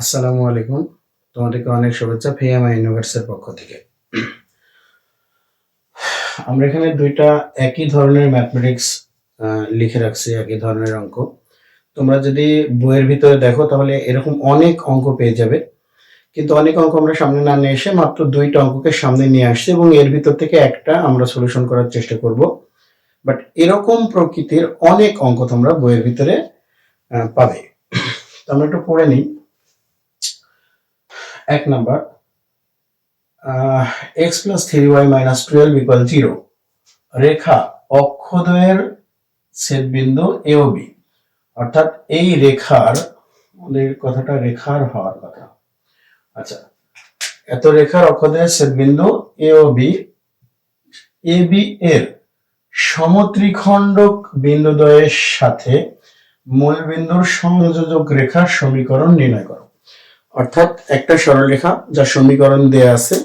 আসসালামু আলাইকুম। তোমাদেরকে অনেক শুভেচ্ছা ফিএমআই ইউনিভার্সের পক্ষ থেকে। আমরা এখানে দুইটা একই ধরনের ম্যাথমেটিক্স লিখে রাখছি, একই ধরনের অঙ্ক। তোমরা যদি বইয়ের ভিতরে দেখো তাহলে এরকম অনেক অঙ্ক পেয়ে যাবে। কিন্তু অনেক অঙ্ক আমরা সামনে না নিয়ে এসে মাত্র দুইটা অঙ্ককে সামনে নিয়ে আসছি এবং এর ভিতর থেকে একটা আমরা সলিউশন করার চেষ্টা করব। বাট এরকম প্রকৃতির অনেক অঙ্ক তোমরা বইয়ের ভিতরে পাবে। আমরা একটু পড়ে নিই। এক number x plus three y minus twelve equal zero রেখা অক্ষদ্বয়ের ছেদবিন্দু এ ও বি অর্থাৎ এই রেখার কথাটা রেখার হওয়ার কথা। আচ্ছা এত রেখার অক্ষদ্বয়ের ছেদবিন্দু এ ও বি এ বি এর সমত্রিখণ্ডক বিন্দুদ্বয়ের সাথে মূল বিন্দুর সংযোজক রেখার সমীকরণ নির্ণয় করো। অর্থাৎ একটা সরলরেখা যার সমীকরণ দেয়া আছে,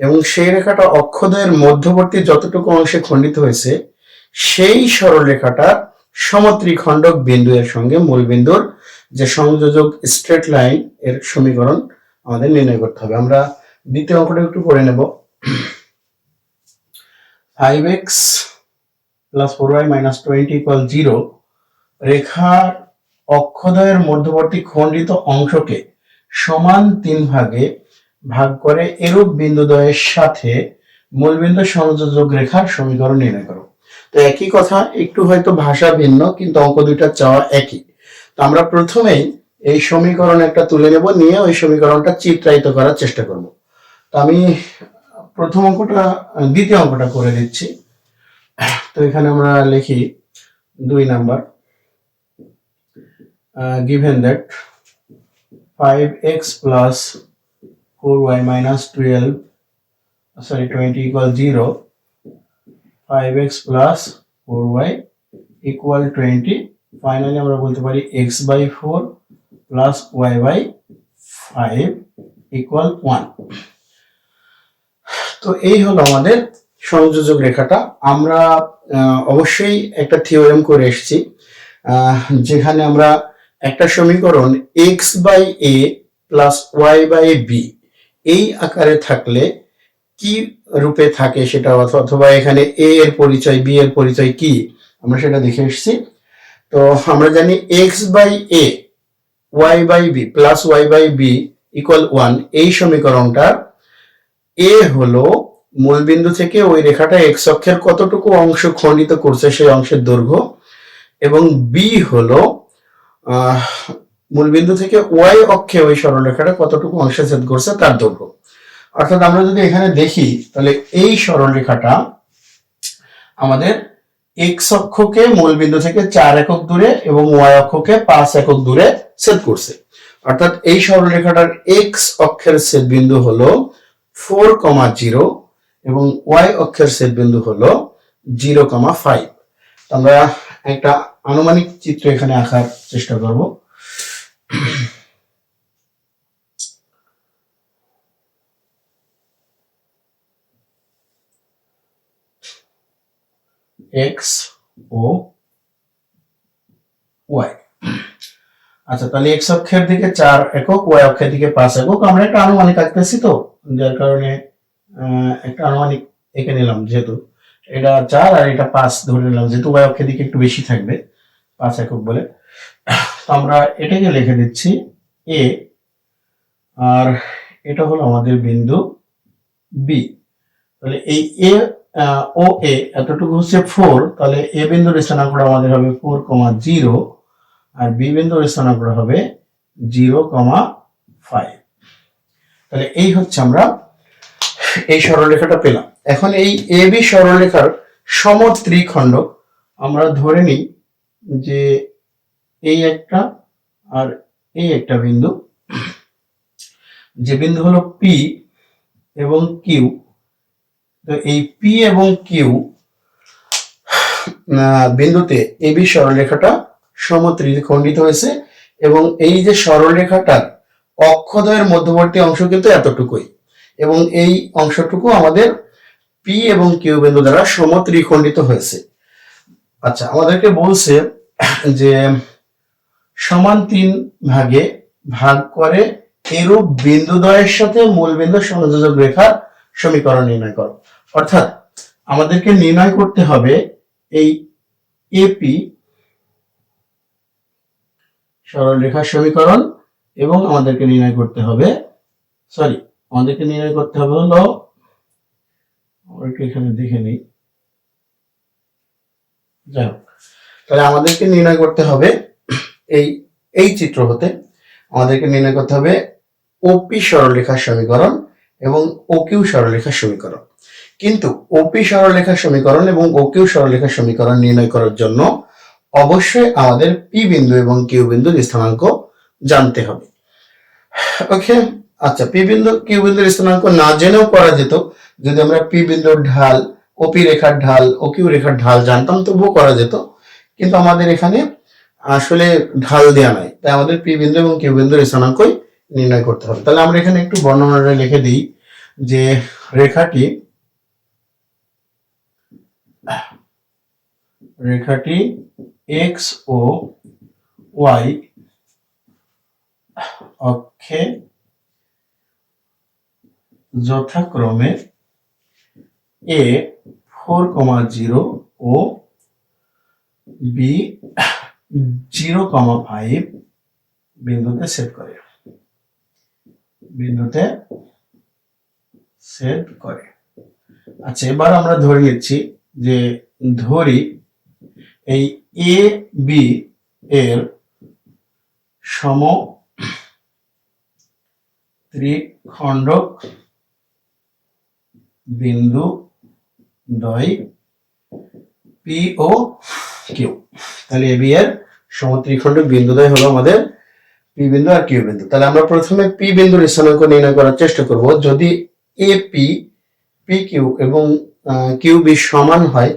এবং সেই রেখাটা অক্ষদ্বয়ের মধ্যবর্তী যতটুকু অংশে খণ্ডিত হয়েছে, সেই সরলরেখাটা সমত্রিখণ্ডক বিন্দু এর সঙ্গে মূল বিন্দুর যে সংযোজক স্ট্রেট লাইন এর সমীকরণ আমাদের নির্ণয় করতে হবে। আমরা দ্বিতীয় অঙ্কটা একটু পড়ে নেব। Five x plus four y minus twenty equal zero রেখার অক্ষদ্বয়ের মধ্যবর্তী খণ্ডিত অংশকে সমান তিন ভাগে ভাগ করে এরূপ বিন্দুদ্বয়ের সাথে মূলবিন্দু সংযোজক রেখার সমীকরণ নির্ণয় করো। তো একই কথা, একটু হয়তো ভাষা ভিন্ন, কিন্তু অঙ্ক দুইটা চাওয়া একই। তো আমরা প্রথমেই এই সমীকরণ একটা তুলে নেব, নিয়ে ওই সমীকরণটা চিত্রায়িত করার চেষ্টা করব। তো আমি প্রথম অঙ্কটা, দ্বিতীয় অঙ্কটা করে দিচ্ছি। তো এখানে আমরা লিখি দুই number given that 5x plus 4y minus 12 sorry 20 equal 0 5x plus 4y equal 20 finally আমরা বলতে পারি x by 4 plus y by 5 equal 1 তো এই হলো আমাদের সংযোজক রেখাটা। আমরা অবশ্যই একটা থিওরেম করে এসেছি। যেখানে আমরা একটা সমীকরণ x by a plus y by b এই আকারে থাকলে কি রূপে থাকে সেটা অথবা এখানে এ এর পরিচয় বি এর পরিচয় কি? আমরা সেটা দেখে এসেছি। তো আমরা জানি x by a y by b plus y by b equal one এই সমীকরণটা এ হলো মূলবিন্দু থেকে ওই রেখাটা এক্স অক্ষের কতটুকু অংশ খণ্ডিত করছে সেই অংশের দৈর্ঘ্য এবং বি হলো মূলবিন্দু থেকে ওয়াই অক্ষে ওই সরলরেখাটা কতটুকু অংশে ছেদ করছে তার দৈর্ঘ্য। অর্থাৎ আমরা যদি এখানে দেখি, তাহলে এই সরলরেখাটা আমাদের এক্স অক্ষকে মূলবিন্দু থেকে চার একক দূরে এবং ওয়াই অক্ষকে পাঁচ একক দূরে ছেদ করছে। অর্থাৎ এই সরলরেখাটার এক্স অক্ষের ছেদ বিন্দু হলো ফোর কমা জিরো এবং ওয়াই অক্ষের ছেদ বিন্দু হলো জিরো কমা ফাইভ আমরা একটা আনুমানিক চিত্র এখানে আঁকার চেষ্টা করব। এক্স ও ওয়াই আচ্ছা তাহলে এক্স অক্ষের দিকে চার একক ওয়াই অক্ষের দিকে পাঁচ একক। আমরা একটা আনুমানিক আঁকতেছি তো, যার কারণে একটা আনুমানিক এঁকে নিলাম যেহেতু। এটা চার আর এটা পাঁচ ধরে নিলাম, যেহেতু ওয়াই অক্ষের দিকে একটু বেশি থাকবে, পাঁচ একক বলে। তো আমরা এটাকে লিখে দিচ্ছি এ আর এটা হলো আমাদের বিন্দু বি তাহলে এই এ ও এ এতটুকু হচ্ছে ফোর তাহলে এ বিন্দুর স্থানাঙ্ক আমাদের হবে ফোর কমা জিরো আর বি বিন্দুর স্থানাঙ্ক হবে জিরো কমা ফাইভ তাহলে এই হচ্ছে আমরা এই সরলরেখাটা পেলাম। এখন এই এ বি সরলরেখার সম ত্রিখণ্ড আমরা ধরে নিই যে এই একটা আর এই একটা বিন্দু। যে বিন্দু হলো পি এবং কিউ তো এই পি এবং কিউ বিন্দুতে এ বি সরলরেখাটা সমত্রিখণ্ডিত হয়েছে এবং এই যে সরলরেখাটার অক্ষদয়ের মধ্যবর্তী অংশ কিন্তু এতটুকুই। এবং এই অংশটুকু আমাদের পি এবং কিউ বিন্দু দ্বারা সমত্রিখণ্ডিত হয়েছে। আচ্ছা আমাদেরকে বলছে যে সমান তিন ভাগে ভাগ করে এরূপ বিন্দুদ্বয়ের সাথে মূল বিন্দু সংযোজক রেখার সমীকরণ নির্ণয় করো। অর্থাৎ আমাদেরকে নির্ণয় করতে হবে এই এপি সরল রেখার সমীকরণ এবং আমাদেরকে নির্ণয় করতে হবে সরি আমাদেরকে নির্ণয় করতে হবে হলো এখানে দেখে নিই। যাই হোক, তাহলে আমাদেরকে নির্ণয় করতে হবে এই এই চিত্র হতে। আমাদেরকে নির্ণয় করতে হবে ওপি সরলরেখার সমীকরণ এবং ওকিউ সরলরেখার সমীকরণ। কিন্তু ওপি সরলরেখার সমীকরণ এবং ওকিউ সরলরেখার সমীকরণ নির্ণয় করার জন্য অবশ্যই আমাদের পি বিন্দু এবং কিউ বিন্দুর স্থানাঙ্ক জানতে হবে। ওকে আচ্ছা পি বিন্দু, কিউ বিন্দুর স্থানাঙ্ক না জেনেও করা যেত। যদি আমরা পি বিন্দুর ঢাল ওপি রেখার ঢাল, ও কিউ রেখার ঢাল জানতাম, তবুও করা যেত। কিন্তু আমাদের এখানে আসলে ঢাল দেওয়া নাই। তাই আমাদের পি বিন্দু এবং কিউ বিন্দুর স্থানাঙ্কই নির্ণয় করতে হবে। তাহলে আমরা এখানে একটু বর্ণনাটা লিখে দিই যে রেখাটি রেখাটি এক্স ও ওয়াই অক্ষে যথাক্রমে এ ফোর কমা জিরো ও বি জিরো কমা ফাইভ বিন্দুতে সেট করে। বিন্দুতে সেট করে। আচ্ছা এবার আমরা ধরে নিচ্ছি যে ধরি এই এ বি এর সম ত্রিখণ্ডক বিন্দু দয় পি ও কিউ তাহলে এবি এর সমত্রিখণ্ডক বিন্দুদ্বয় হলো আমাদের পি বিন্দু আর কিউ বিন্দু। তাহলে আমরা প্রথমে পি বিন্দুর স্থানাঙ্ক নির্ণয় করার চেষ্টা করব। যদি এ পি পি কিউ এবং কিউ বি সমান হয়,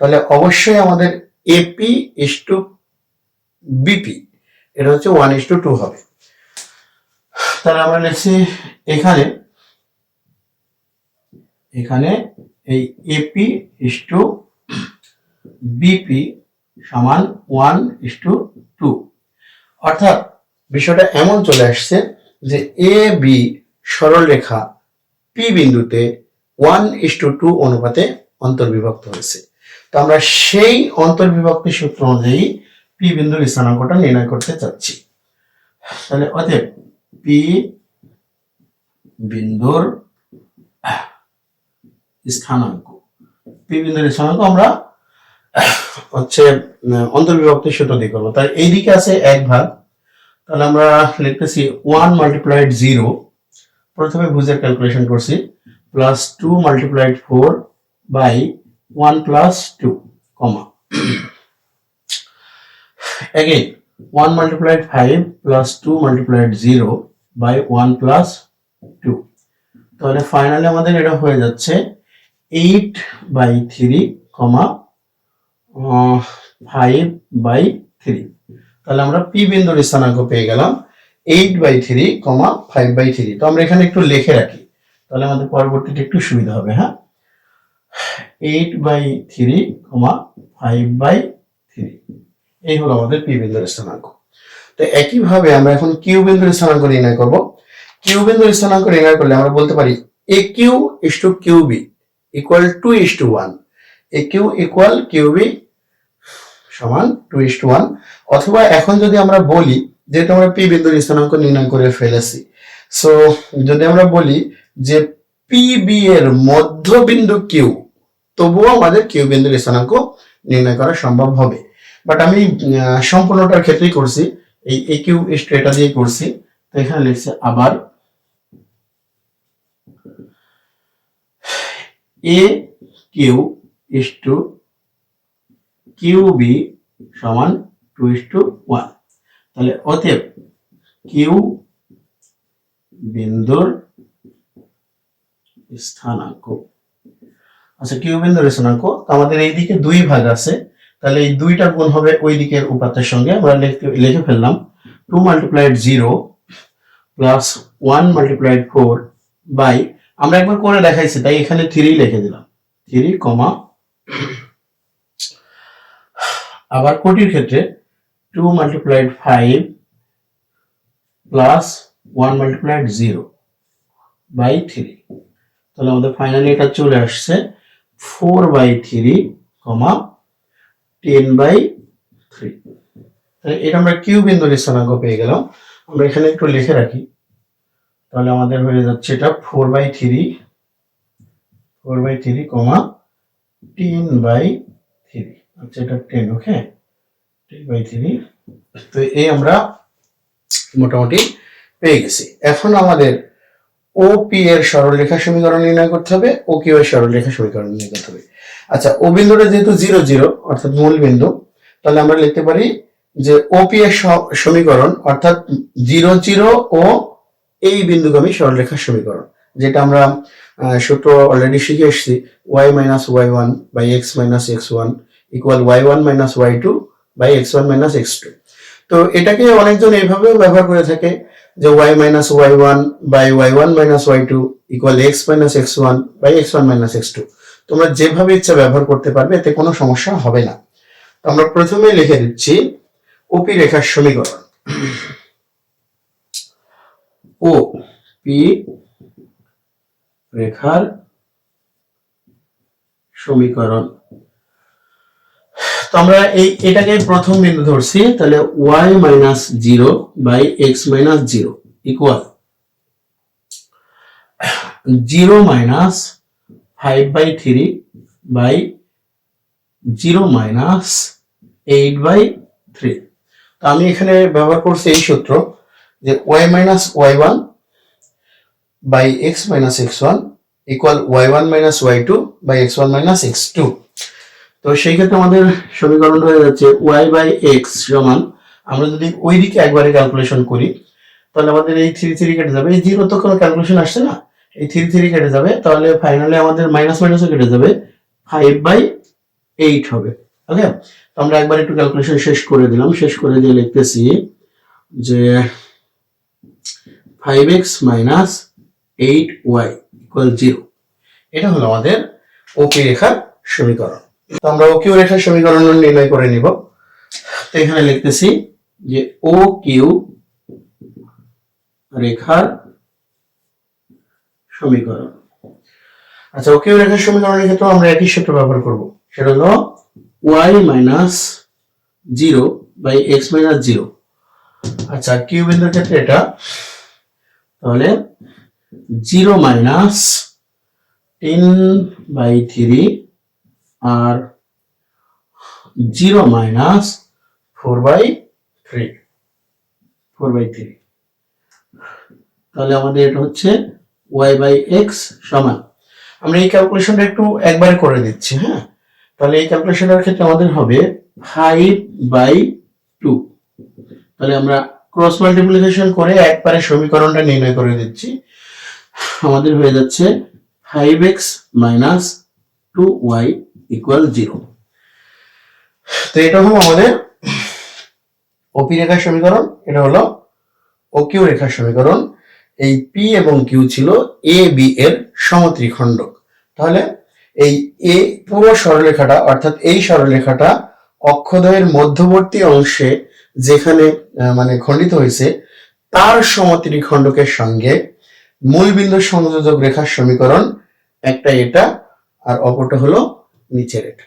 তাহলে অবশ্যই আমাদের এপি ইস টু বিপি এটা হচ্ছে ওয়ান ইস টু টু হবে। তাহলে আমরা লিখছি এখানে এখানে এই এপি ইস টু বিপি সমান ওয়ান ইস টু টু অর্থাৎ বিষয়টা এমন চলে আসছে যে এ বি সরল রেখা পি বিন্দুতে ওয়ান ইস টু টু অনুপাতে অন্তর্বিভক্ত হয়েছে। তো আমরা সেই অন্তর্বিভক্তি সূত্র অনুযায়ী পি বিন্দুর স্থানাঙ্কটা নির্ণয় করতে চাচ্ছি। তাহলে অতএব পি বিন্দুর স্থানাঙ্ক। বিন্দুর স্থানাঙ্ক আমরা হচ্ছে অন্তর্বিভক্তি সূত্র দিয়ে করব। তাই এইদিকে আছে এক ভাগ। তাহলে আমরা লিখতেছি ওয়ান মাল্টিপ্লাইড জিরো প্রথমে ভুজের ক্যালকুলেশন করছি plus two multiplied four by one plus two comma again 1 multiplied 5 plus 2 multiplied 0 by 1 plus 2 তাহলে ফাইনালি আমাদের এটা হয়ে যাচ্ছে 8 বাই 3 কমা 5 বাই 3 তাহলে আমরা পি বিন্দুর স্থানাঙ্ক পেয়ে গেলাম 8 বাই 3 কমা 5 বাই 3 তো আমরা এখানে একটু লিখে রাখি। তাহলে আমাদের পরবর্তীতে একটু সুবিধা হবে হ্যাঁ? 8 বাই 3 কমা 5 বাই 3 এই হলো আমাদের পি বিন্দুর স্থানাঙ্ক। তো একইভাবে আমরা এখন কিউ বিন্দুর স্থানাঙ্ক নির্ণয় করব। কিউ বিন্দুর স্থানাঙ্ক নির্ণয় করলে আমরা বলতে পারি A Q is to Q B equal two is to one A Q equal Q B সমান টু ইস টু ওয়ান অথবা এখন যদি আমরা বলি, যেহেতু আমরা পি বিন্দুর স্থানাঙ্ক নির্ণয় করে ফেলেছি সো যদি আমরা বলি যে পি বি এর মধ্যবিন্দু কিউ তবুও আমাদের কিউ বিন্দুর স্থানাঙ্ক নির্ণয় করা সম্ভব হবে। বাট আমি সম্পূর্ণটার ক্ষেত্রেই করছি, এই এ কিউ এটা দিয়ে করছি, তো এখানে লিখছে আবার A Q is to Q B সমান টু ইস্টু ওয়ান। তাহলে অতএব কিউ বিন্দুর স্থানাঙ্ক। আচ্ছা কিউ বিন্দুর স্থানাঙ্ক আমাদের এইদিকে দুই ভাগ আছে। তাহলে এই দুইটা গুণ হবে ওই দিকের উপাত্তের সঙ্গে। আমরা লিখে ফেললাম two multiplied zero plus one multiplied four by আমরা একবার করে দেখাইছি, তাই এখানে থ্রি লিখে দিলাম। থ্রি কমা আবার কোটির ক্ষেত্রে two multiplied five plus one multiplied zero by three তাহলে আমাদের ফাইনালি এটা চলে আসছে four by three comma ten by three এটা আমরা কিউ বিন্দুর স্থানাঙ্ক পেয়ে গেলাম। আমরা এখানে একটু লিখে রাখি। তাহলে আমাদের হয়ে যাচ্ছে এটা four by three four by three comma ten by three আচ্ছা এটা ten okay ten by three তো এই আমরা মোটামুটি পেয়ে গেছি। এখন আমাদের ও পি এর সরলরেখা সমীকরণ নির্ণয় করতে হবে ও কিউ এর সরলরেখা সমীকরণ নির্ণয় করতে হবে। আচ্ছা ও বিন্দুটা যেহেতু জিরো জিরো অর্থাৎ মূল বিন্দু, তাহলে আমরা লিখতে পারি যে ওপি এর সমীকরণ, অর্থাৎ জিরো জিরো ও এই বিন্দুগামী সরলরেখার সমীকরণ, যেটা আমরা সূত্র অলরেডি শিখে এসেছি y minus y one by x minus x one equal y one minus y two by x one minus x two তো এটাকে অনেকজন এইভাবেও ব্যবহার করে থাকে, যে y minus y one by y one minus y two equal x minus x one by x one minus x two তোমরা যেভাবে ইচ্ছা ব্যবহার করতে পারবে, এতে কোনো সমস্যা হবে না। আমরা প্রথমে লিখে দিচ্ছি ওপি রেখার সমীকরণ। ও পি রেখার সমীকরণ। তো আমরা এই, এটাকে প্রথম বিন্দু ধরছি, তাহলে y minus zero by x minus zero equal zero minus five by three by zero minus eight by three তো আমি এখানে ব্যবহার করছি এই সূত্র। যে y minus y one by x minus x one equal y one minus y two by x one minus x two তো সেই ক্ষেত্রে আমাদের সমীকরণ হয়ে যাচ্ছে ওয়াই বাই এক্স সমান, আমরা যদি ওই দিকে একবারে ক্যালকুলেশন করি, তাহলে আমাদের এই থ্রি থ্রি কেটে যাবে। এই জিরো তো কোনো ক্যালকুলেশন আসছে না? এই থ্রি থ্রি কেটে যাবে, তাহলে ফাইনালি আমাদের মাইনাস মাইনাসও কেটে যাবে। ফাইভ বাই এইট হবে ওকে তো আমরা একবার একটু ক্যালকুলেশন শেষ করে দিলাম। শেষ করে দিয়ে লিখতেছি যে five x minus eight y এটা হলো আমাদের ওপি রেখার সমীকরণ। তো আমরা ও কিউ রেখার সমীকরণ নির্ণয় করে নিব। তো এখানে লিখতেছি যে ও কিউ রেখার সমীকরণ। আচ্ছা ও কিউ রেখার সমীকরণের ক্ষেত্রে আমরা একই সূত্র ব্যবহার করব। সেটা হলো y minus zero by x minus zero আচ্ছা কিউ বিন্দুর ক্ষেত্রে এটা তাহলে zero minus ten by three R zero minus four by three, four by three. তাহলে আমাদের এটা হচ্ছে ওয়াই বাই এক্স সমান। আমরা এই ক্যালকুলেশনটা একটু একবার করে দিচ্ছি হ্যাঁ? তাহলে এই ক্যালকুলেশনের ক্ষেত্রে আমাদের হবে ফাইভ বাই টু। তাহলে আমরা ক্রস মাল্টিপ্লিকেশন করে একবারে সমীকরণটা নির্ণয় করে দিচ্ছি। আমাদের হয়ে যাচ্ছে five x minus two y equal zero তো এটা হলো আমাদের ওপি রেখার সমীকরণ, এটা হলো ও কিউ রেখার সমীকরণ। এই পি এবং কিউ ছিল এ বি এর সমত্রিখণ্ডক। তাহলে এই এ পুরো সরলরেখাটা, অর্থাৎ এই সরলরেখাটা অক্ষদ্বয়ের মধ্যবর্তী অংশে যেখানে মানে খণ্ডিত হয়েছে, তার সমত্রিখণ্ডকের সঙ্গে মূলবিন্দু সংযোজক রেখার সমীকরণ, একটা এটা, আর অপরটা হলো নিচের এটা।